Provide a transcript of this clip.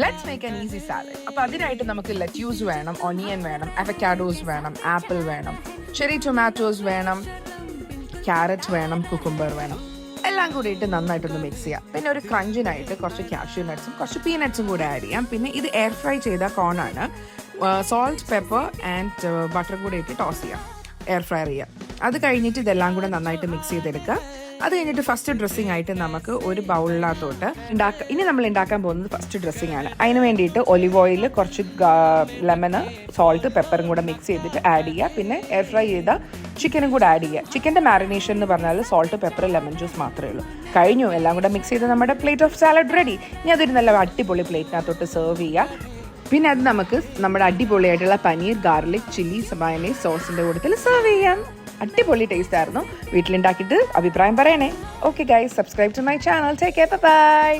Let's make an easy salad അപ്പൊ അതിനായിട്ട് നമുക്ക് ലെറ്റ്യൂസ് വേണം ഒനിയൻ വേണം അവക്കാഡോസ് വേണം ആപ്പിൾ വേണം ചെറി ടൊമാറ്റോസ് വേണം ക്യാരറ്റ് വേണം കുക്കുംബർ വേണം. എല്ലാം കൂടിയിട്ട് നന്നായിട്ടൊന്ന് മിക്സ് ചെയ്യാം. പിന്നെ ഒരു ക്രഞ്ചിനായിട്ട് കുറച്ച് കാഷ്യൂ നട്ട്സും കുറച്ച് പീനട്സും കൂടെ ആഡ് ചെയ്യാം. പിന്നെ ഇത് എയർ ഫ്രൈ ചെയ്ത കോണാണ് സോൾട്ട് പെപ്പർ ആൻഡ് ബട്ടർ കൂടെ ഇട്ട് ടോസ് ചെയ്യാം. എയർ ഫ്രൈ ചെയ്യാം. അത് കഴിഞ്ഞിട്ട് ഇതെല്ലാം കൂടെ നന്നായിട്ട് മിക്സ് ചെയ്തെടുക്കുക. അത് കഴിഞ്ഞിട്ട് ഫസ്റ്റ് ഡ്രസ്സിംഗ് ആയിട്ട് നമുക്ക് ഒരു ബൗളിനകത്തോട്ട് ഉണ്ടാക്കുക ഇനി നമ്മൾ ഉണ്ടാക്കാൻ പോകുന്നത് ഫസ്റ്റ് ഡ്രസ്സിംഗ് ആണ്. അതിന് വേണ്ടിയിട്ട് ഒലിവ് ഓയിൽ കുറച്ച് ലെമണ് സോൾട്ട് പെപ്പറും കൂടെ മിക്സ് ചെയ്തിട്ട് ആഡ് ചെയ്യുക. പിന്നെ എയർ ഫ്രൈ ചെയ്ത ചിക്കനും കൂടെ ആഡ് ചെയ്യുക. ചിക്കന്റെ മാരിനേഷൻ എന്ന് പറഞ്ഞാൽ സോൾട്ട് പെപ്പർ ലെമൺ ജ്യൂസ് മാത്രമേ ഉള്ളൂ. കഴിഞ്ഞു. എല്ലാം കൂടെ മിക്സ് ചെയ്ത് നമ്മുടെ പ്ലേറ്റ് ഓഫ് സാലഡ് റെഡി ഇനി അതൊരു നല്ല അടിപൊളി പ്ലേറ്റിനകത്തോട്ട് സെർവ് ചെയ്യുക. പിന്നെ അത് നമുക്ക് നമ്മുടെ അടിപൊളിയായിട്ടുള്ള പനീർ ഗാർലിക് ചില്ലി സബായനെ സോസിന്റെ കൂട്ടത്തിൽ സെർവ് ചെയ്യാം. അടിപൊളി ടേസ്റ്റ് ആയിരുന്നു. വീട്ടിലുണ്ടാക്കിയിട്ട് അഭിപ്രായം പറയണേ. Okay guys subscribe to my channel take care bye